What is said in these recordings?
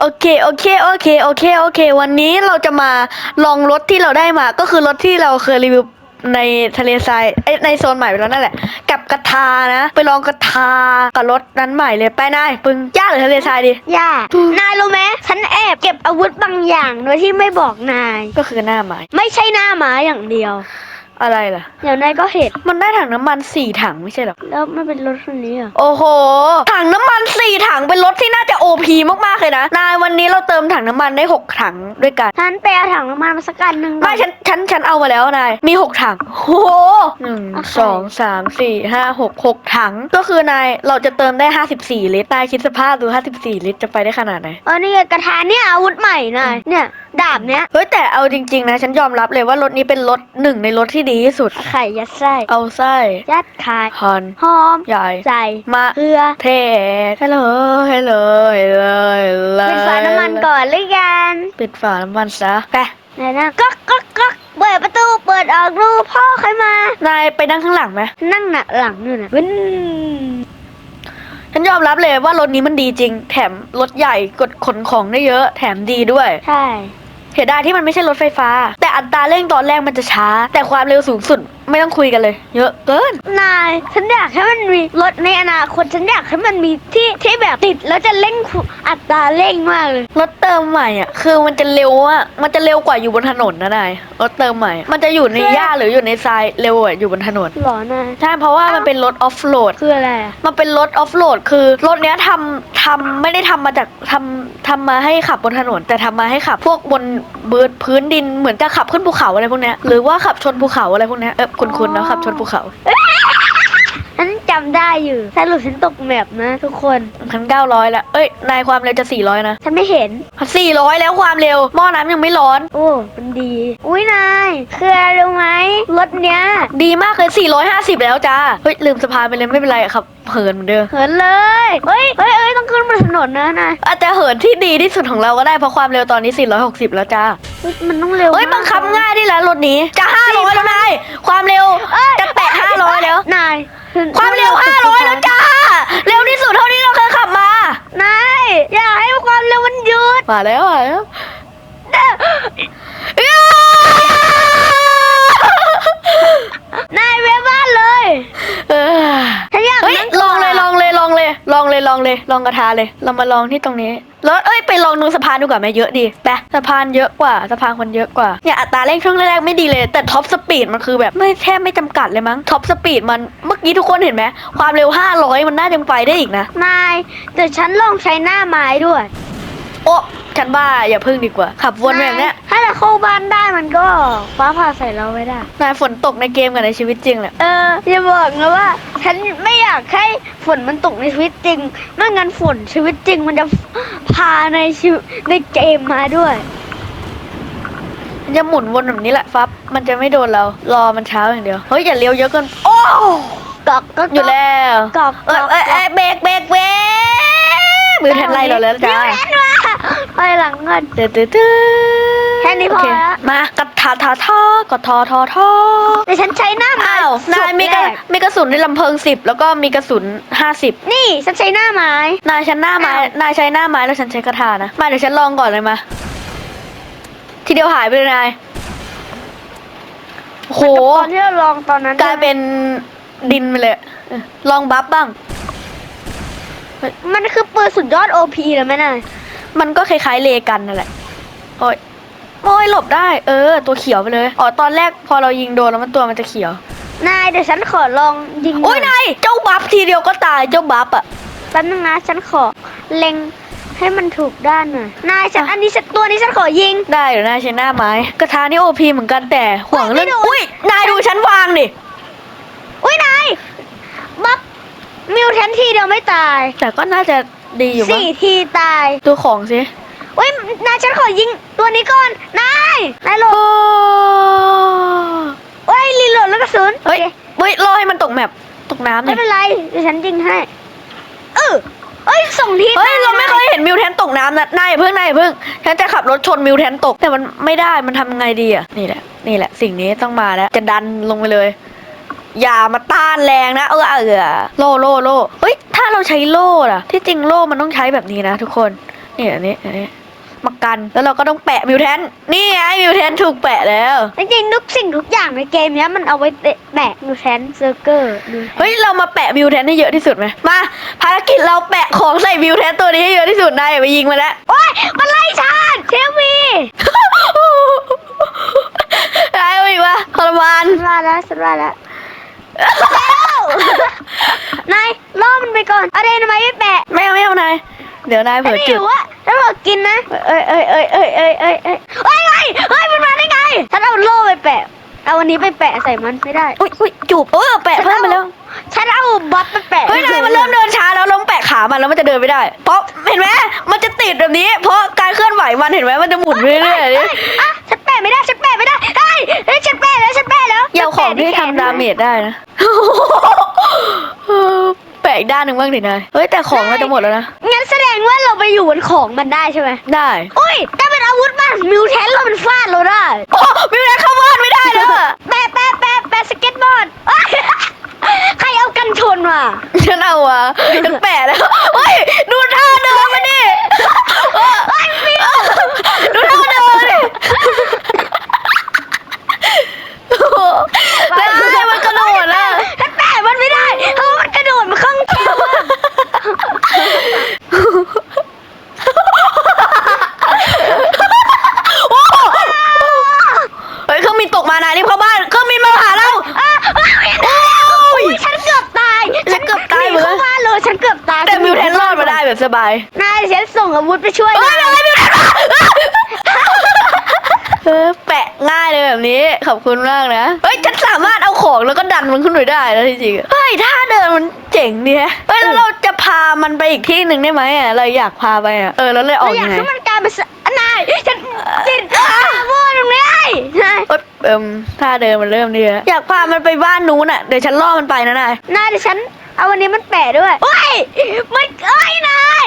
โอเค โอเค โอเค โอเค โอเค วันนี้เราจะมาลองรถที่เราได้มา ก็คือรถที่เราเคยรีวิวในทะเลทรายเอ้ยในโซนใหม่ไปแล้วนั่นแหละ กับกระทานะ ไปลองกระทากับรถนั้นใหม่เลยไปนายปึงย่าหรือทะเลทรายดีย่า นายรู้ไหมฉันแอบเก็บอาวุธบางอย่างโดยที่ไม่บอกนาย ก็คือหน้าไม้ไม่ใช่หน้าหมาอย่างเดียว อะไรล่ะ เดี๋ยวนายก็เห็น มันได้ถังน้ำมันสี่ถังไม่ใช่เหรอ แล้วมันเป็นรถคันนี้เหรอโอ้โห ถังน้ำมันสี่ถังเป็นรถที่น่าจะโอพีมากๆเลยนะ นายวันนี้เราเติมถังน้ำมันได้หกถังด้วยกัน ฉันไปเอาถังน้ำมันมาสักกันหนึ่งไม่ฉันฉันฉันเอามาแล้วนาย มีหกถังโอ้โหหนึ่งโอเค สองสามสี่ห้าหกหกถัง ก็คือนายเราจะเติมได้ห้าสิบสี่ลิตร นายคิดสภาพดูห้าสิบสี่ลิตรจะไปได้ขนาดไหน เออนี่ไงกระทาเนี่ยอาวุธใหม่นายเนี่ย ดาบเนี้ย เฮ้ยแต่เอาจริง ๆ นะ ฉันยอมรับเลยว่ารถนี้เป็นรถหนึ่งในรถที่ดีที่สุด ไข่ยัดไส้เอาไส้ยัดไข่ฮอนหอมใหญ่ใส่มาเกลือเทฮัลโหลฮัลโหลฮัลโหลฮัลโหลปิดฝาน้ำมันก่อนหรือยังปิดฝาน้ำมันซะไปไหนนะก๊อกก๊อกก๊อกเปิดประตูเปิดออกดูพ่อใครมานายไปนั่งข้างหลังไหมนั่งหนักหลังอยู่นะวินฉันยอมรับเลยว่ารถนี้มันดีจริง แถมรถใหญ่กดขนของได้เยอะ แถมดีด้วย ใช่ เสียดายที่มันไม่ใช่รถไฟฟ้า แต่อัตราเร่งตอนแรกมันจะช้า แต่ความเร็วสูงสุด ไม่ต้องคุยกันเลย เยอะเกิน นาย ฉันอยากให้มันมีรถในอนาคตฉันอยากให้มันมีที่ที่แบบติดแล้วจะเร่งอัตราเร่งมากเลยรถเติมใหม่อะคือมันจะเร็วอะมันจะเร็วกว่าอยู่บนถนนนะนายรถเติมใหม่ มันจะอยู่ในหญ้าหรืออยู่ในทรายเร็วกว่าอยู่บนถนนหรอนายใช่เพราะว่ามันเป็นรถออฟโรดคืออะไรอะมันเป็นรถออฟโรดคือรถเนี้ยทำทำไม่ได้ทำมาจากทำทำมาให้ขับบนถนน แต่ทำมาให้ขับพวกบนเบิร์ดพื้นดินเหมือนจะขับขึ้นภูเขาอะไรพวกเนี้ยหรือว่าขับชนภูเขาอะไรพวกเนี้ยเออคุณๆนาะขับชนภูเขา จำได้อยู่ สรุปฉันตกแมปนะ ทุกคนพันเก้าร้อยละเอ้ย นายความเร็วจะสี่ร้อยนะฉันไม่เห็น สี่ร้อยแล้วความเร็ว หม้อน้ำยังไม่ร้อน โอ้มันดี อุ้ยนายคืออะไรรู้ไหมรถเนี้ย ดีมากเลยสี่ร้อยห้าสิบแล้วจ้า เฮ้ย ลืมสะพานไปเลยไม่เป็นไรอะครับ เหินเหมือนเดิม เหินเลย เฮ้ยเฮ้ยเฮ้ยต้องขึ้นบนถนนนะนายอาจจะเหินที่ดีที่สุดของเราก็ได้เพราะความเร็วตอนนี้ 460 แล้วจ้าเฮ้ยมันต้องเร็วเฮ้ยมากบังคับง่ายได้แล้วรถนี้ จะ 500 แล้วนาย ความเร็วเอ้ยจะแตะ500 แล้ว นาย ความเร็ว 500 แล้วจ้า เร็วที่สุดเท่าที่เราเคยขับมานายอย่าให้ความเร็วมันหยุดมาแล้วมาแล้วนายเวบ้านเลย องเลยลองเลยลองเลยลองกระทาเลย เรามาลองที่ตรงนี้แล้วเอ้ยไปลองดูสะพานดูก่อนไหมเยอะดีไปสะพานเยอะกว่าสะพานคนเยอะกว่าเนี่ยอัตราเร่งช่วงแรกๆไม่ดีเลย แต่ท็อปสปีดมันคือแบบไม่แทบไม่จำกัดเลยมั้งท็อปสปีดมันเมื่อกี้ทุกคนเห็นไหมความเร็ว 500 มันน่าจะไปได้อีกนะนายแต่ฉันลองใช้หน้าไม้ด้วย โอ้ฉันว่าอย่าพึ่งดีกว่า ขับวนแบบเนี้ยถ้าเราเข้าบ้านได้มันก็ฟ้าผ่าใส่เราไม่ได้ นายฝนตกในเกมกับในชีวิตจริงแหละเอออย่าบอกนะว่า ฉันไม่อยากให้ฝนมันตกในชีวิตจริงไม่งั้นฝนชีวิตจริง มันจะพาในชีวิตในเกมมาด้วยมันจะหมุนวนแบบนี้แหละฟับมันจะไม่โดนเรา รอมันเช้าอย่างเดียวเฮ้ยอย่าเลี้ยวเยอะเกินโอ้กอกก็อยู่แล้วกอกเอ้ยเอ้ยเอ้ยเบรกเบรกเบรกมือแทนไล่เราแล้วจ้ามิวแทนมา ไปหลังเงินตื้อตื้อตื้อแค่นี้พอโเคละมากระทาทาทอกดทอทอทอแต่ฉันใช้หน้าไม้อ้าวนายมีกระสุดแรมีกระสุนในลำเพลิงสิบแล้วก็มีกระสุนห้าสิบนี่ฉันใช้หน้าไม้ นายฉันหน้าไม้อ้าว นายใช้หน้าไม้แล้วฉันใช้กระทานะมาเดี๋ยวฉันลองก่อนเลยมา ทีเดียวหายไปเลยนายโอ้โห ตอนที่เราลองตอนนั้นกลายเป็นดินไปเลยเออลองบัฟบ้าง มันคือปืนสุดยอด OP เลยไหมนาย มันก็คล้ายๆเลกันนั่นแหละโอ้ยโอ้ยหลบได้ เออ ตัวเขียวไปเลย อ๋อ ตอนแรกพอเรายิงโดนแล้วมันตัวมันจะเขียว นายเดี๋ยวฉันขอลองยิงโอ้ยหน่นายเจ้าบัฟทีเดียวก็ตายเจ้าบัฟอะแป๊บนึงนะฉันขอเล็งให้มันถูกด้านหน่อย นายฉันอะอันนี้ฉันตัวนี้ฉันขอยิง ได้เดี๋ยวนายใช้หน้าไม้กระทานี่โอพีเหมือนกันแต่ห่วงเรื่องไม่โดนอุ้ยนายดูฉันวางดิ อุ้ยนายบัฟมิวแทนทีเดียวไม่ตาย แต่ก็น่าจะ ดีอยู่มั้งสี่ทีตายดูของสิอุ้ยนายฉันขอยิงตัวนี้ก่อน นาย นายหลบโอ้โอ้ยรีโหลดแล้วกระสุนเฮ้ยโอคเฮ้ยรอให้มันตกแมปตกน้ำไม่เนี่ยเป็นไรเดี๋ยวฉันยิงให้ เออเอ้ยส่งทีเฮ้ยตเราไม่เคยเห็นมิวแทนตกน้ำนะนายอย่าเพิ่งนายอย่าเพิ่งฉันจะขับรถชนมิวแทนตกแต่มันไม่ได้มันทำยังไงดีอะนี่แหละนี่แหละ สิ่งนี้ต้องมาแล้วจะดันลงไปเลย อย่ามาต้านแรงนะ เออเออโล่โล่โล่เฮ้ยถ้าเราใช้โล่ล่ะ ที่จริงโล่มันต้องใช้แบบนี้นะทุกคนนี่อันนี้อันนี้มากันแล้วเราก็ต้องแปะมิวแทนนี่ไงมิวแทนถูกแปะแล้วจริงๆทุกสิ่งทุกอย่างในเกมเนี้ยมันเอาไว้แบกนูแทนเซอร์เกอร์นูแทนเฮ้ยเรามาแปะมิวแทนให้เยอะที่สุดไหมมาภารกิจเราแปะของใส่มิวแทนตัวนี้ให้เยอะที่สุดนายอย่าไปยิงมาแล้วโอ้ยมันไล่ฉันเทลมีได้ไหมวะทรมานฉันว่าแล้วฉันว่าแล้วแล้ว นายล่อมันไปก่อนเอาไดนาไมไปแปะไม่เอาไม่เอานายเดี๋ยวนายเผื่อจุดรู้อะแล้วบอกกินนะ เอ้ยเอ้ยเอ้ยเอ้ยเอ้ยเอ้ยเอ้ยเฮ้ยเฮ้ยเฮ้ยมันมาได้ไงฉันเอาโล่ไปแปะเอาวันนี้ไปแปะใส่มันไม่ได้อุ้ยอุ้ยจูบเออแปะเพิ่มไปแล้วฉันเอาบอสไปแปะเฮ้ยนายมันเริ่มเดินช้าแล้วล้มแปะขามันแล้วมันจะเดินไม่ได้ เพราะเห็นไหมมันจะติดแบบนี้ เพราะการเคลื่อนไหวมันเห็นไหมมันจะหมุนเรื่อยๆนี่อะฉันแปะไม่ได้ฉันแปะไม่ได้เฮ้ยเฮ้ยฉันแปะแล้วฉันแปะแล้วอย่าาของที่ทำดาเมจได้นะ แปะอีกด้านหนึ่งบ้างดินายเฮ้ยแต่ของเราจะหมดแล้วนะ งั้นแสดงว่าเราไปอยู่บนของมันได้ใช่ไหมได้ อุ้ยถ้าเป็นอาวุธมันมิวแทนเรามันฟาดเราได้โอ้มิวแทนเข้าบ้านไม่ได้เลยอะแปะแปะแปะแปะสเก็ตบอร์ดเอ้ยใครเอากันชนมาฉันเอาอะฉันแปะแล้วเฮ้ยดูท่าเดินมาดิเฮ้ยดูท่าเดินมาดิโอ้โหแล้วให้มันกระโดดอะ ฉันแปะมันไม่ได้เพราะว่ามันกระโดดมาข้างเคียวอะ เฮ้ยเครื่องบินตก มานายรีบเข้าบ้านเครื่องบินมาหาเรา อะอะไม่ได้อุ้ยฉันเกือบตายฉันเกือบตายหเหมืนีอนกันเข้าบ้านเลยฉันเกือบตายแต่มิวแทนรอดมาได้แบบสบายนายฉันส่งอาวุธไปช่วยเฮ้ยนายอะไรมิวแทนมาเออแปะง่ายเลยแบบนี้ขอบคุณมากนะเฮ้ยฉันสามารถเอาของแล้วก็ดันมันขึ้นไปได้แล้วจริงๆเฮ้ยท่าเดินมันเจ๋งดีฮะเฮ้ยแล้วเราจะพามันไปอีกที่หนึ่งได้ไหมอะเราอยากพาไปอะเออแล้วเลยอเราอกอยายักงไง ให้มันกลายเป็นสนายฉันติดอะโม่ตรงนี้นายเอ้ยเอิ่มท่าเดินมันเริ่มดีแล้วอยากพามันไปบ้านนู้นอะเดี๋ยวฉันล่อมันไปนะนายนายเดี๋ยวฉันเอาวันนี้มันแปะด้วยโอ้ยมันเอ้ยนาย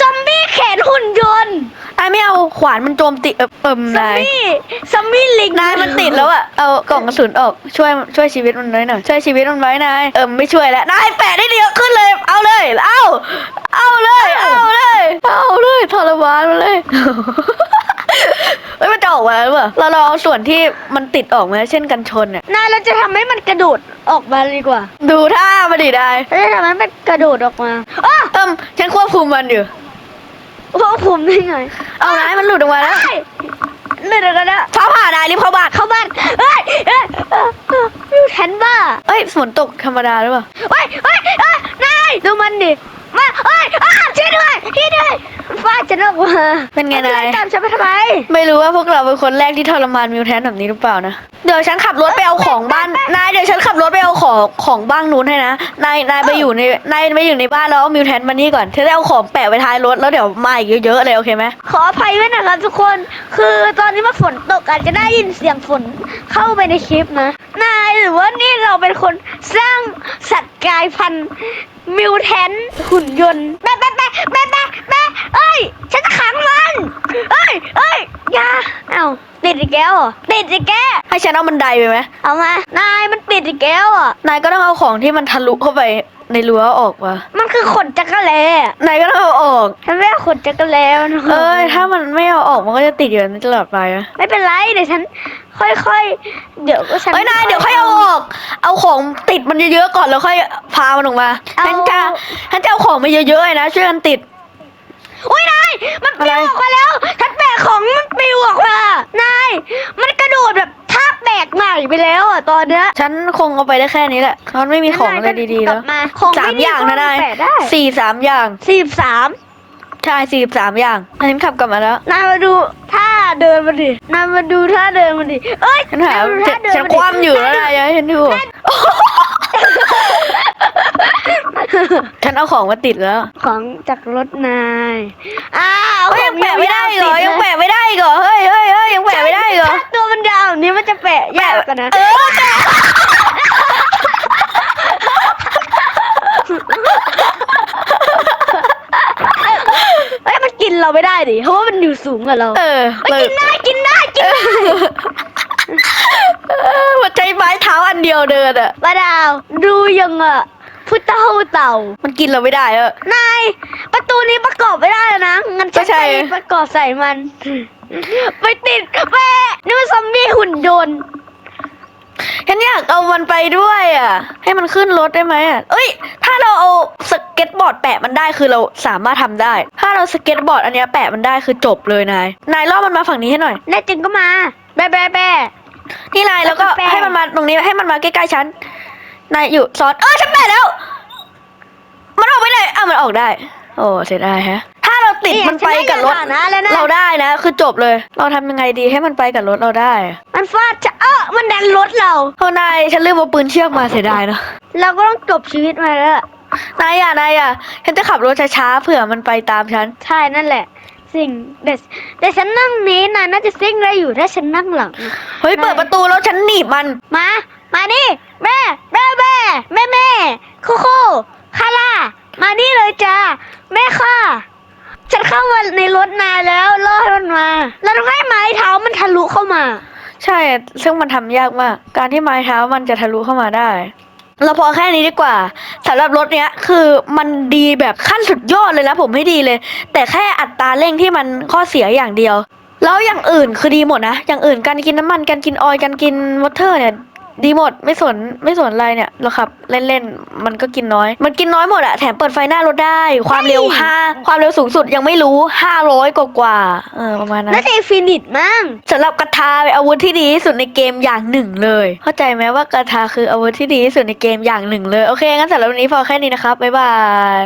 ซอมบี้แขนหุ่นยนต์นายไม่เอาขวานมันโจมตีเอิ่มเอิ่มซอมนายบี้ซอมบี้ลิงนายมันติดแล้วอะเอากล่องกระสุนออกช่วยช่วยชีวิตมันไว้หน่อยช่วยชีวิตมันไว้นายเออไม่ช่วยแล้วนายแปะได้เดียวขึ้นเลยเอาเลยเอาเอาเลยเอาเลยเอาเลยทรมานมันเลย เฮ้ยมันจะออกมาหรือเปล่าเราลองเอาส่วนที่มันติดออกมาเช่นกันชนเนี่ยนายเราจะทำให้มันกระโดดออกมาเลยดีกว่าดูท่ามันดิได้เราจะทำให้มันกระโดดออกมาอ้าเอิมฉันควบคุมมันอยู่พวกผมได้ไงเอานายมันหลุดออกมาแล้วเอ้ยเลื่อนกันนะฟ้าผ่านายรีบเข้าบ้านเข้าบ้านเฮ้ยเอ้ยเอ้ยเอ้ยมิวแทนบ้า เอ้ยฝนตกธรรมดาหรือเปล่า เฮ้ยเฮ้ยเฮ้ยนายดูมันดิ มาเฮ้ยอ้าช่วยด้วยช่วยด้วยฟาดฉันออกมาเป็นไงนาย ตามฉันไปทำไม ไม่รู้ว่าพวกเราเป็นคนแรกที่ทรมานมิวแทนแบบนี้หรือเปล่านะ เดี๋ยวฉันขับรถไปเอาของบ้าน นายเดี๋ยวฉันขับรถไปเอาของของบ้านนู้นให้นะ นายนายไปอยู่ในนายไปอยู่ในบ้านแล้วเอามิวแทนมานี่ก่อนฉันจะเอาของแปะไว้ท้ายรถแล้วเดี๋ยวมาอีกเยอะๆเลยโอเคไหมขออภัยด้วยนะครับทุกคน คือตอนนี้มันฝนตกอาจจะได้ยินเสียงฝนเข้าไปในคลิปนะ นายหรือว่านี่เราเป็นคนสร้างสัตว์กลายพันธุ์ มิวแทนหุ่นยนต์แป๊ะแป๊ะแป๊ะแป๊ะแป๊ะแป๊ะเอ้ย ฉันจะขังมัน เอ้ยเอ้ยอย่าเอ้าติดอีกแล้วเหรอติดอีกแกให้ฉันเอาบันไดไปไหมเอามา นายมันติดอีกแล้วอะ นายก็ต้องเอาของที่มันทะลุเข้าไป ในรั้วออกมามันคือขนจักรแลอะนายก็ต้องเอาออก ฉันไม่เอาขนจักรแลมันเอ้ยถ้ามันไม่เอาออกมันก็จะติดอยู่ในตลอดไปนะไม่เป็นไรเดี๋ยวฉัน ค่อยๆ เดี๋ยวก็ฉัน เอ้ยนายเดี๋ยวค่อยเอาออก เอาของติดมันเยอะๆก่อนแล้วค่อยพามันออกมาฉันจะฉันจะเอาของมาเยอะๆเลยนะช่วยกันติด อุ้ยนายมันปลิวออกมาแล้วฉันแบกของมันปลิวออกมานายมันกระโดดแบบท่า แบกใหม่ไปแล้วอะตอนเนี้ยฉันคงเอาไปได้แค่นี้แหละมันไม่มีของอะไรดีๆกแล้ลัวบมาของสามไม่ดีอย่างนะก็นายแปะได้สี่สามอย่างสี่สามใช่สี่สามอย่างฉันขับกลับมาแล้วนายมาดูท่าเดินมันดินายมาดูท่าเดินมันดิเอ้ยฉันหานายมาดูฉัท่านเดินฉันมันคดิว่ำอยู่แล้วนายอย่าให้ฉันดูฉันเอาของมาติดแล้ว ของจากรถนายอ้าวเฮ้ย แปะยากกันนะ เออแปะเอ้ยมันกินเราไม่ได้ดิ เพราะว่ามันอยู่สูงกว่าเราเออเอ้ยเลยกินได้กินได้กินได้เออมันใช้ไม้เท้าอันเดียวเดินอะ ป้าดาว ดูยังอะพุทธเต่าเต่า มันกินเราไม่ได้เออนาย ประตูตูนี้ประกอบไม่ได้แล้วนะงั้นฉันไม่ใช่ ไปประกอบใส่มัน ไปติดแม่นี่มันซอมบี้หุ่นยนต์ฉันอยากเอามันไปด้วยอะ ให้มันขึ้นรถได้ไหมอะเอ้ย ถ้าเราเอาสเก็ตบอร์ดแปะมันได้คือเราสามารถทำได้ ถ้าเราสเก็ตบอร์ดอันเนี้ยแปะมันได้คือจบเลยนาย นายล่อมันมาฝั่งนี้ให้หน่อยแน่จริงก็มาแบ่แบ่แบ่นี่นายแล้วก็แล้วก็แปะให้มันมาตรงนี้ให้มันมาใกล้ๆฉัน นายอยู่ซ้อน เออฉันแปะแล้ว มันออกไปไหนอะมันออกได้ โอ้เสียดายฮะ ถ้าเราติดมันไปกับรถนะแล้วนะ เราได้นะ คือจบเลย เราทำยังไงดีให้มันไปกับรถเราได้มันฟาดจะเออมันดันรถเราเฮ้ยนายฉันลืมเอาปืนเชือกมาเสียดายเนอะเราก็ต้องจบชีวิตมาแล้วนายอะนายอะฉันจะขับรถช้าๆเผื่อมันไปตามฉัน ใช่นั่นแหละ สิ่งเด็ดแต่ฉันนั่งนี้นายน่าจะซิ่งได้อยู่ถ้าฉันนั่งหลัง เฮ้ยนายเปิดประตูแล้วฉันหนีบมัน มา มานี่แม่แม่แม่แม่แม่คู่คู่คาร่ามานี่เลยจ้าแม่ค่ะ ฉันเข้ามาในรถนายแล้วล่อให้มันมา แล้วต้องให้ไม้เท้ามันทะลุเข้ามา ใช่ ซึ่งมันทำยากมาก การที่ไม้เท้ามันจะทะลุเข้ามาได้ เราพอแค่นี้ดีกว่าสำหรับรถเนี้ยคือมันดีแบบขั้นสุดยอดเลยนะผมไม่ดีเลย แต่แค่อัตราเร่งที่มันข้อเสียอย่างเดียว แล้วอย่างอื่นคือดีหมดนะ อย่างอื่นการกินน้ำมันการกินออยล์การกินวอเตอร์เนี่ย ดีหมดไม่สนไม่สนอะไรเนี่ยเราขับเล่นๆมันก็กินน้อย มันกินน้อยหมดอะแถมเปิดไฟหน้ารถได้ ความเร็วเฮ้ยห้าความเร็วสูงสุดยังไม่รู้ห้าร้อยกว่าๆเออประมาณนั้นน่าจะฟินิชมั้งสำหรับกระทาเป็นอาวุธที่ดีที่สุดในเกมอย่างหนึ่งเลย เข้าใจไหมว่ากระทาคืออาวุธที่ดีที่สุดในเกมอย่างหนึ่งเลย โอเคงั้นสำหรับวันนี้พอแค่นี้นะครับบ๊ายบาย